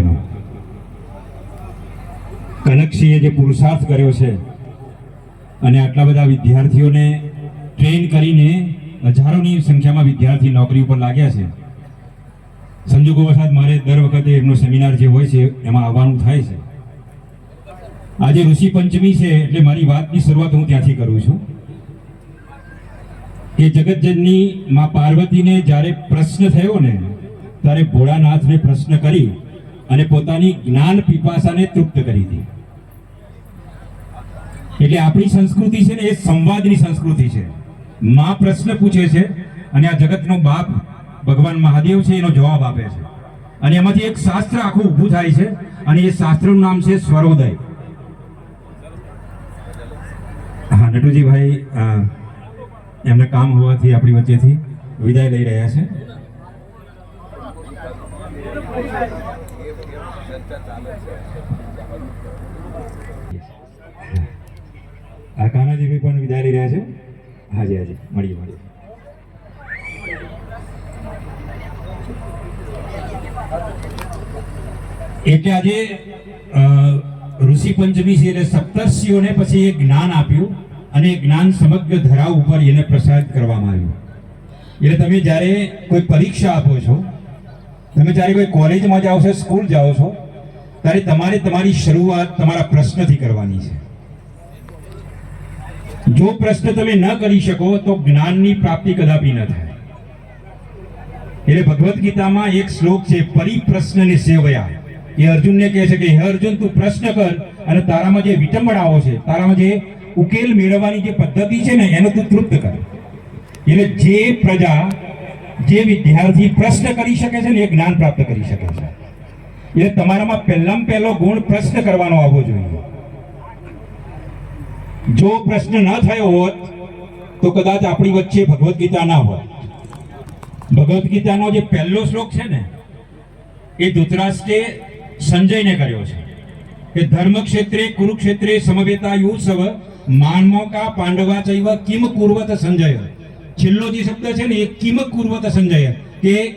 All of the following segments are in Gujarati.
વિદ્યાર્થીઓનો કનકસિંહે જે પુરુષાર્થ કર્યો છે અને આટલા બધા વિદ્યાર્થીઓને ટ્રેન કરીને હજારોની સંખ્યામાં વિદ્યાર્થી નોકરી ઉપર લાગ્યા છે. સંજોગો વસાત મારે દર વખતે એમનો સેમિનાર જે હોય છે, એમાં આવવાનું થાય છે. આજે ઋષિ પંચમી છે એટલે મારી વાતની શરૂઆત હું ત્યાંથી કરું છું. કે જગતજનની માં પાર્વતીને જ્યારે પ્રશ્ન થયો ને, ત્યારે ભોળાનાથને પ્રશ્ન કરી અને પોતાની જ્ઞાન પીપાસાને તૃપ્ત કરી હતી. એટલે આપણી સંસ્કૃતિ છે ને એ સંવાદની સંસ્કૃતિ છે. માં પ્રશ્ન પૂછે છે અને આ જગતનો બાપ ભગવાન મહાદેવ છે એનો જવાબ આપે છે. અને એમાંથી એક શાસ્ત્ર આખું ઊભું થાય છે અને એ શાસ્ત્રનું નામ છે સ્વરોદય. હા, નટુજીભાઈ એમને કામ હોવાથી આપણી વચ્ચેથી વિદાય લઈ રહ્યા છે. આ કાનાજીભાઈ પણ લઈ રહ્યા છે. હાજી હાજી. મળીએ મળીએ. એટલે આજે ઋષિ પંચમી છે એટલે સપ્તર્ષિઓને પછી એ જ્ઞાન આપ્યું અને એ જ્ઞાન સમગ્ર ધરાવ ઉપર એને પ્રસારિત કરવામાં આવ્યું. એટલે તમે જ્યારે કોઈ પરીક્ષા આપો છો, તમે જ્યારે કોઈ કોલેજમાં જાઓ છો, સ્કૂલ જાઓ છો ત્યારે તમારે તમારી શરૂઆત તમારા પ્રશ્નથી કરવાની છે. જો પ્રશ્ન તમે ન કરી શકો, તો જ્ઞાનની પ્રાપ્તિ કદાપી ન થાય. એટલે ભગવદ્ ગીતામાં એક શ્લોક છે, પરિપ્રશ્નને સેવયા. એ અર્જુનને કહે છે કે, હે અર્જુન, તું પ્રશ્ન કર અને તારામાં જે વિટંબણાઓ છે, તારામાં જે ઉકેલ મેળવવાની જે પદ્ધતિ છે ને, એને તું તૃપ્ત કર. એટલે જે પ્રજા, જે વિદ્યાર્થી પ્રશ્ન કરી શકે છે ને, એ જ્ઞાન પ્રાપ્ત કરી શકે છે. એટલે તમારામાં પહેલામાં પહેલો ગુણ પ્રશ્ન કરવાનો આવવો જોઈએ. જો પ્રશ્ન ન થયો હોત, તો કદાચ આપણી વચ્ચે ભગવદ્ ગીતા ના હોત. ભગવદ્ ગીતાનો જે પહેલો શ્લોક છે ને, એ ધૃતરાષ્ટ્રે સંજયને કર્યો છે. કે ધર્મ ક્ષેત્રે કુરુક્ષેત્રે સમવેતા યુસવ માનમોકા પાંડવા ચૈવ કિમ કુર્વત સંજય. છેલ્લો જે શબ્દ છે ને, એ કિમ કુર્વત સંજય. કે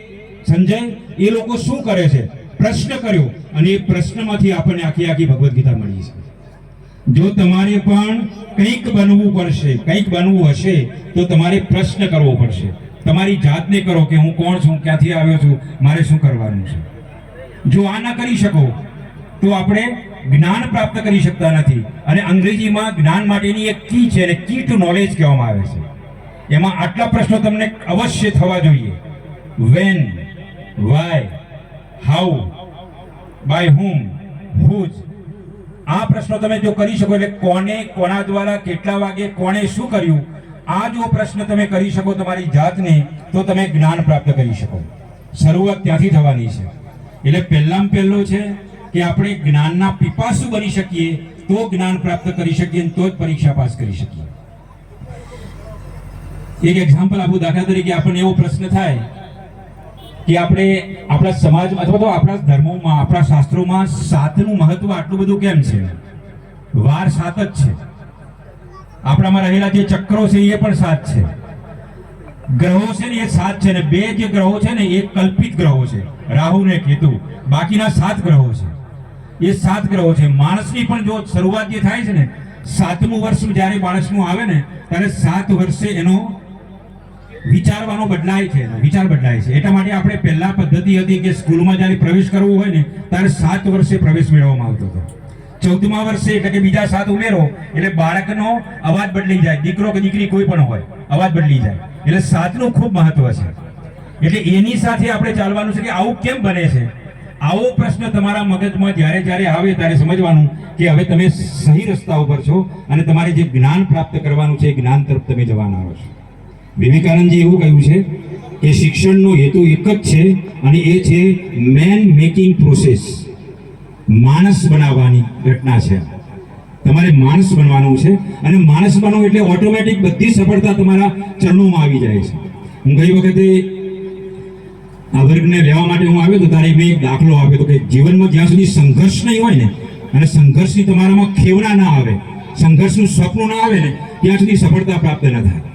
સંજય, એ લોકો શું કરે છે? પ્રશ્ન કર્યો અને એ પ્રશ્નમાંથી આપણને આખી આખી ભગવદ્ ગીતા મળી છે. જો તમારે પણ કંઈક બનવું પડશે, કંઈક બનવું હશે, તો તમારે પ્રશ્ન કરવો પડશે. તમારી જાતને કરો કે હું કોણ છું, ક્યાંથી આવ્યો છું, મારે શું કરવાનું છે. જો આ ના કરી શકો, તો આપણે જ્ઞાન પ્રાપ્ત કરી શકતા નથી. અને અંગ્રેજીમાં જ્ઞાન માટેની એક કી છે અને કી ટુ નોલેજ કહેવામાં આવે છે. એમાં આટલા પ્રશ્નો તમને અવશ્ય થવા જોઈએ. When why how by whom whose આ પ્રશ્નો તમે જો કરી શકો એટલે કોને, કોના દ્વારા, કેટલા વાગે, કોણે શું કર્યું? આ જો પ્રશ્ન તમે કરી શકો તમારી જાતને, તો તમે જ્ઞાન પ્રાપ્ત કરી શકો. શરૂઆત ત્યાંથી થવાની છે. એટલે પહેલામાં પહેલો છે કે આપણે જ્ઞાનના પીપાસુ બની શકીએ, તો જ્ઞાન પ્રાપ્ત કરી શકીએ, તો જ પરીક્ષા પાસ કરી શકીએ. એક એક્ઝામ્પલ આપું દાખલા તરીકે આપણને એવો પ્રશ્ન થાય કે આપણે આપણા સમાજમાં અથવા તો આપણા ધર્મોમાં, આપણા શાસ્ત્રોમાં સાતનું મહત્વ આટલું બધું કેમ છે? વાર સાત જ છે. આપણામાં રહેલા જે ચક્રો છે એ પણ સાત છે. ગ્રહો છે ને એ સાત છે ને બે જે ગ્રહો છે ને એ કલ્પિત ગ્રહો છે. રાહુ ને કેતુ. બાકીના સાત ગ્રહો છે. એ સાત ગ્રહો છે. માણસની પણ જો શરૂઆત જે થાય છે ને, સાતમું વર્ષ જ્યારે માણસનું આવે ને, ત્યારે સાત વર્ષે એનો વિચારવાનો બદલાય છે, વિચાર બદલાય છે. એટલા માટે આપણે પહેલા પદ્ધતિ હતી કે સ્કૂલમાં જ્યારે પ્રવેશ કરવો હોય ને, ત્યારે સાત વર્ષે પ્રવેશ મેળવવામાં આવતો હતો. ચૌદમા વર્ષે એટલે કે બીજા સાત ઉમેરો, એટલે બાળકનો અવાજ બદલી જાય. દીકરો કે દીકરી કોઈ પણ હોય, અવાજ બદલી જાય. એટલે સાતનું ખૂબ મહત્વ છે. એટલે એની સાથે આપણે ચાલવાનું છે કે આવું કેમ બને છે? આવો પ્રશ્ન તમારા મગજમાં જ્યારે જ્યારે આવે ત્યારે સમજવાનું કે હવે તમે સહી રસ્તા ઉપર છો અને તમારે જે જ્ઞાન પ્રાપ્ત કરવાનું છે એ જ્ઞાન તરફ તમે જવાના છો. વિવેકાનંદજી એવું કહ્યું છે કે શિક્ષણનો હેતુ એક જ છે અને એ છે મેન મેકિંગ પ્રોસેસ માણસ બનાવવાની ઘટના છે. તમારે માણસ બનવાનું છે અને માણસ બનવું એટલે ઓટોમેટિક બધી સફળતા તમારા ચરણોમાં આવી જાય છે. હું ગઈ વખતે આ વર્ગને લેવા માટે હું આવ્યો તો ત્યારે મેં એક દાખલો આપ્યો તો કે જીવનમાં જ્યાં સુધી સંઘર્ષ નહીં હોય ને અને સંઘર્ષની તમારામાં ખેવના ના આવે, સંઘર્ષનું સ્વપ્ન ના આવે ને, ત્યાં સુધી સફળતા પ્રાપ્ત ન થાય.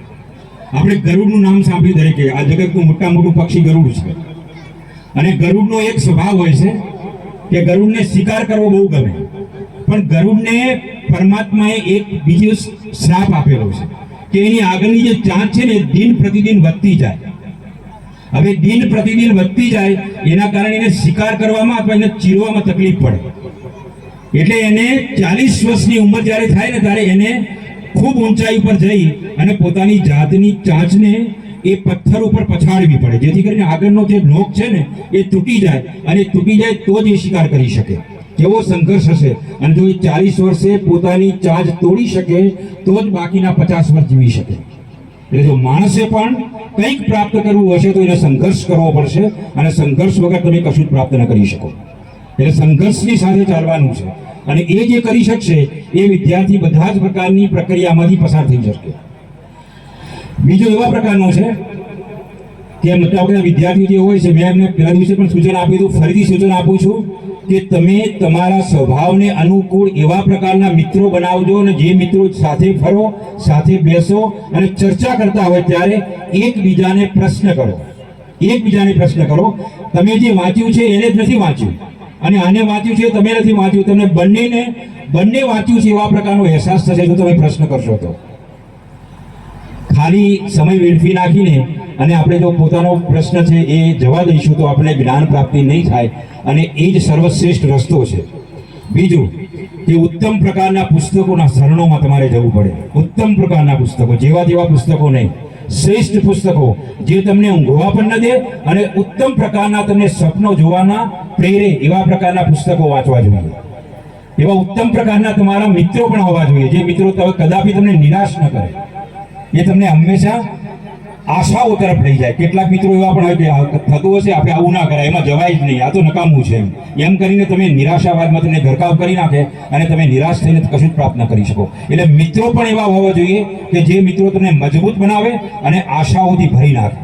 આપણે ગરુડનું નામ સાંભળ્યું દરેકે. આ જગતનું મોટા મોટું પક્ષી ગરુડ છે. અને ગરુડનો એક સ્વભાવ હોય છે કે ગરુડને શિકાર કરવો બહુ ગમે. પણ ગરુડને પરમાત્માએ એક બીજો શ્રાપ આપેલો છે કે એની આગળની જે ચાંચ છે ને દિન પ્રતિદિન વધતી જાય. હવે દિન પ્રતિદિન વધતી જાય, એના કારણે એને શિકાર કરવામાં અથવા એને ચીરવામાં તકલીફ પડે. એટલે એને ચાલીસ વર્ષની ઉંમર જ્યારે થાય ને, ત્યારે એને ખૂબ ઊંચાઈ ઉપર જઈ અને પોતાની જાતની ચાંચને એ પથ્થર ઉપર પછાડવી પડે. જેથી કરીને આગળનો જે નોક છે ને, એ તૂટી જાય અને તૂટી જાય તો જ એ શિકાર કરી શકે. કેવો સંઘર્ષ હશે અને જો એ ચાલીસ વર્ષે પોતાની ચાંચ તોડી શકે, તો જ બાકીના પચાસ વર્ષ જીવી શકે. એટલે જો માણસે પણ કંઈક પ્રાપ્ત કરવું હશે તો એને સંઘર્ષ કરવો પડશે અને સંઘર્ષ વગર તમે કશું જ પ્રાપ્ત ન કરી શકો. એટલે સંઘર્ષની સાથે ચાલવાનું છે. અને એ જે કરી શકશે, એ વિદ્યાર્થી બધા જ પ્રકારની પ્રક્રિયામાંથી પસાર થઈ શકે. બીજો એવા પ્રકારનો છે કે મતલબ મોટાભાગના વિદ્યાર્થીઓ જે હોય છે, મેં એમને પહેલા દિવસે પણ સૂચન આપ્યું હતું, ફરીથી સૂચન આપું છું કે તમે તમારા સ્વભાવને અનુકૂળ એવા પ્રકારના મિત્રો બનાવજો અને જે મિત્રો સાથે ફરો, સાથે બેસો અને ચર્ચા કરતા હોય ત્યારે એકબીજાને પ્રશ્ન કરો. એકબીજાને પ્રશ્ન કરો. તમે જે વાંચ્યું છે, એને જ નથી વાંચ્યું. અને આને વાંચ્યું છે, તમે નથી વાંચ્યું. તમને બંનેને, બંને વાંચ્યું છે એવા પ્રકારનો અહેસાસ થશે જો તમે પ્રશ્ન કરશો તો. ખાલી સમય વેડફી નાખીને અને આપણે જો પોતાનો પ્રશ્ન છે એ જવા દઈશું તો આપણે જ્ઞાન પ્રાપ્તિ નહીં થાય અને એ જ સર્વશ્રેષ્ઠ રસ્તો છે. બીજું, કે ઉત્તમ પ્રકારના પુસ્તકોના શરણોમાં તમારે જવું પડે. ઉત્તમ પ્રકારના પુસ્તકો, જેવા તેવા પુસ્તકો નહીં. શ્રેષ્ઠ પુસ્તકો, જે તમને ઊંઘવા પણ ન દે અને ઉત્તમ પ્રકારના તમને સપનો જોવાના પ્રેરે એવા પ્રકારના પુસ્તકો વાંચવા જોઈએ. એવા ઉત્તમ પ્રકારના તમારા મિત્રો પણ હોવા જોઈએ, જે મિત્રો કદાપી તમને નિરાશ ન કરે. એ તમને હંમેશા આશાઓ તરફ લઈ જાય. કેટલાક મિત્રો એવા પણ હોય કે થતું હશે, આપણે આવું ના કરાય. એમાં જવાય જ નહીં. આ તો નકામું છે એમ. એમ કરીને તમે નિરાશાવાદમાં તમને ઘરકાવ કરી નાખે અને તમે નિરાશ થઈને કશું જ પ્રાપ્ત ન કરી શકો. એટલે મિત્રો પણ એવા હોવા જોઈએ કે જે મિત્રો તમને મજબૂત બનાવે અને આશાઓથી ભરી નાખે.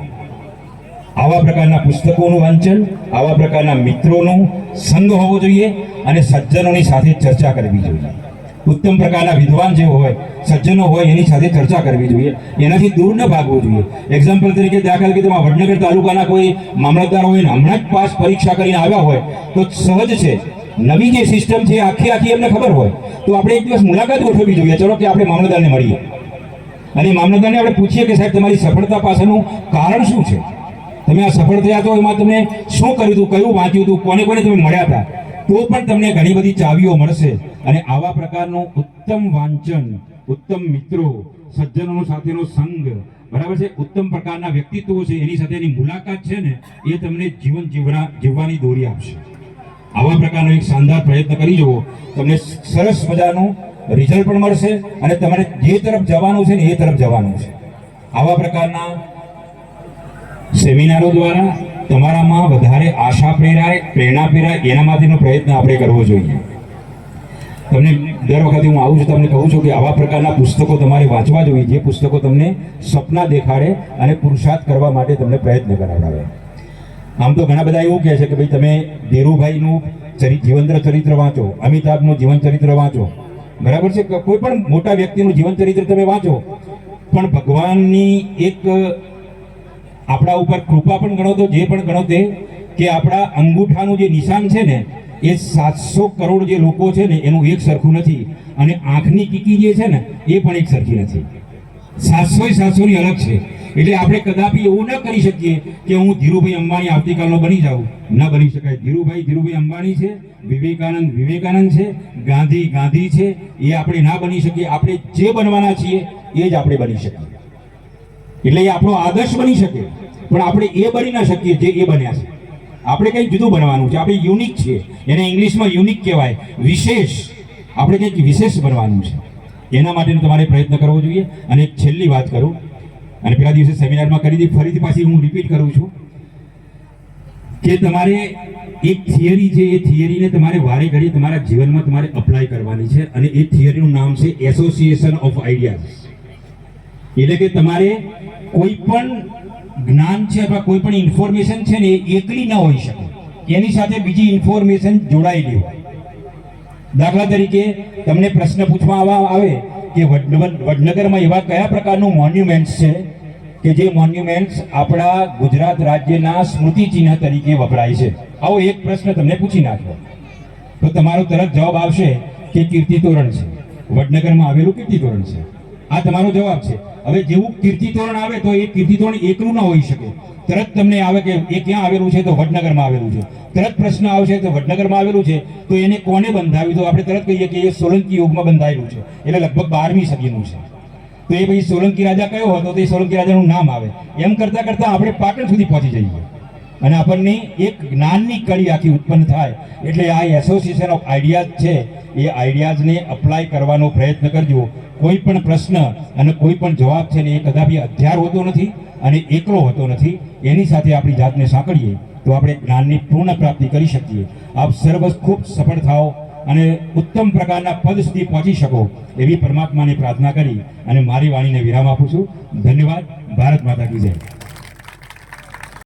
આવા પ્રકારના પુસ્તકોનું વાંચન, આવા પ્રકારના મિત્રોનો સંગ હોવો જોઈએ અને સજ્જનોની સાથે ચર્ચા કરવી જોઈએ. ઉત્તમ પ્રકારના વિદ્વાન જે હોય, સજ્જનો હોય, એની સાથે ચર્ચા કરવી જોઈએ. એનાથી દૂર ન ભાગવું જોઈએ. એક્ઝામ્પલ તરીકે દાખલ કે તમારા વડનગર તાલુકાના કોઈ મામલતદાર હોય હમણાં જ પાસ પરીક્ષા કરીને આવ્યા હોય, તો સહજ છે. નવી જે સિસ્ટમ છે, આખી આખી એમને ખબર હોય. તો આપણે એક દિવસ મુલાકાત ગોઠવવી જોઈએ. ચલો કે આપણે મામલતદારને મળીએ. અને મામલતદારને આપણે પૂછીએ કે સાહેબ, તમારી સફળતા પાછળનું કારણ શું છે? તમે આ સફળ થયા તો એમાં તમે શું કર્યું હતું, કયું વાંચ્યું હતું? કોને કોને તમે મળ્યા હતા? તો પણ તમને ઘણી બધી ચાવીઓ મળશે. અને આવા પ્રકારનું ઉત્તમ વાંચન, ઉત્તમ મિત્રો સજ્જનો સાથેનો સંગ, બરાબર છે? ઉત્તમ પ્રકારના વ્યક્તિત્વો છે, એની સાથેની મુલાકાત છે ને, એ તમને જીવન જીવના, જીવવાની દોરી આપશે. આવા પ્રકારનો એક શાનદાર પ્રયત્ન કરી જુઓ. તમને સરસ મજાનું રિઝલ્ટ પણ મળશે અને તમારે જે તરફ જવાનું છે ને, એ તરફ જવાનું છે. આવા પ્રકારના સેમિનારો દ્વારા તમારામાં વધારે આશા પ્રેરાય પ્રેરણા પ્રેરાય એના માટેનો પ્રયત્ન આપણે કરવો જોઈએ. તમને દર વખતે હું આવું છું તમને કહું છું કે આવા પ્રકારના પુસ્તકો તમારે વાંચવા જોઈએ, જે પુસ્તકો તમને સપના દેખાડે અને પુરુષાર્થ કરવા માટે તમને પ્રયત્ન કરાવડાવે. આમ તો ઘણા બધા એવું કહે છે કે ભાઈ, તમે ધીરુભાઈનું ચરિ જીવંત ચરિત્ર વાંચો, અમિતાભનું જીવન ચરિત્ર વાંચો. બરાબર છે? કોઈ પણ મોટા વ્યક્તિનું જીવન ચરિત્ર તમે વાંચો. પણ ભગવાનની એક આપણા ઉપર કૃપા પણ ગણો તો, જે પણ ગણો તે, કે આપણા અંગૂઠાનું જે નિશાન છે ને, એ સાતસો કરોડ જે લોકો છે ને, એનું એક સરખું નથી. અને આંખની કીકી જે છે ને, એ પણ એક સરખી નથી. સાતસો સાતસોની અલગ છે. એટલે આપણે કદાપી એવું ન કરી શકીએ કે હું ધીરુભાઈ અંબાણી આવતીકાલનો બની જાઉં. ન બની શકાય. ધીરુભાઈ ધીરુભાઈ અંબાણી છે, વિવેકાનંદ વિવેકાનંદ છે, ગાંધી ગાંધી છે, એ આપણે ના બની શકીએ. આપણે જે બનવાના છીએ, એ જ આપણે બની શકીએ. એટલે એ આપણો આદર્શ બની શકે. પણ આપણે એ બની ના શકીએ જે એ બન્યા છે. આપણે કંઈક જુદું બનવાનું છે. આપણે યુનિક છીએ. એને ઇંગ્લિશમાં યુનિક કહેવાય. વિશેષ. આપણે કંઈક વિશેષ બનવાનું છે. એના માટેનો તમારે પ્રયત્ન કરવો જોઈએ. અને છેલ્લી વાત કરું. અને પેલા દિવસે સેમિનારમાં કરી હતી ફરીથી પાછી હું રિપીટ કરું છું કે તમારે એક થિયરી છે. એ થિયરીને તમારે વારે ઘડી તમારા જીવનમાં તમારે અપ્લાય કરવાની છે. અને એ થિયરીનું નામ છે એસોસિએશન ઓફ આઈડિયાઝ એટલે કે તમારે કોઈ પણ જ્ઞાન છે અથવા કોઈ પણ ઇન્ફોર્મેશન છે ને એ એકલી ન હોઈ શકે. એની સાથે બીજી ઇન્ફોર્મેશન જોડાયેલી હોય. દાખલા તરીકે તમને પ્રશ્ન પૂછવામાં આવે કે વડ- વડનગરમાં એવા કયા પ્રકારનું મોન્યુમેન્ટ્સ છે કે જે મોન્યુમેન્ટ્સ આપણા ગુજરાત રાજ્યના સ્મૃતિચિહ્ન તરીકે વપરાય છે? આવો એક પ્રશ્ન તમને પૂછી નાખ્યો તો તમારો તરત જવાબ આવશે કે કીર્તિ તોરણ છે. વડનગરમાં આવેલું કીર્તિ તોરણ છે. આ તમારો જવાબ છે. હવે જેવું કીર્તિ તોરણ આવે તો એ કીર્તિ તોરણ એકલું ના હોઈ શકે. તરત તમને આવે કે એ ક્યાં આવેલું છે તો વડનગરમાં આવેલું છે. તરત પ્રશ્ન આવશે તો વડનગરમાં આવેલું છે તો એને કોને બંધાવ્યું? તો આપણે તરત કહીએ કે એ સોલંકી યુગમાં બંધાયેલું છે. એટલે લગભગ બારમી સદીનું છે. તો એ પછી સોલંકી રાજા કયો હતો? તો એ સોલંકી રાજાનું નામ આવે. એમ કરતાં કરતાં આપણે પાટણ સુધી પહોંચી જઈએ. અને આપણને એક જ્ઞાનની કડી આખી ઉત્પન્ન થાય. એટલે આ એસોસિએશન ઓફ આઈડિયાઝ છે. એ આઈડિયાઝને અપ્લાય કરવાનો પ્રયત્ન કરજો. કોઈ પણ પ્રશ્ન અને કોઈ પણ જવાબ છે ને એ કદાપી અધ્યાર હોતો નથી અને એકલો હોતો નથી. એની સાથે આપણી જાતને સાંકળીએ તો આપણે જ્ઞાનની પૂર્ણ પ્રાપ્તિ કરી શકીએ. આપ સર્વ ખૂબ સફળ થાઓ અને ઉત્તમ પ્રકારના પદ સુધી પહોંચી શકો એવી પરમાત્માને પ્રાર્થના કરી અને મારી વાણીને વિરામ આપું છું. ધન્યવાદ. ભારત માતા કી જય.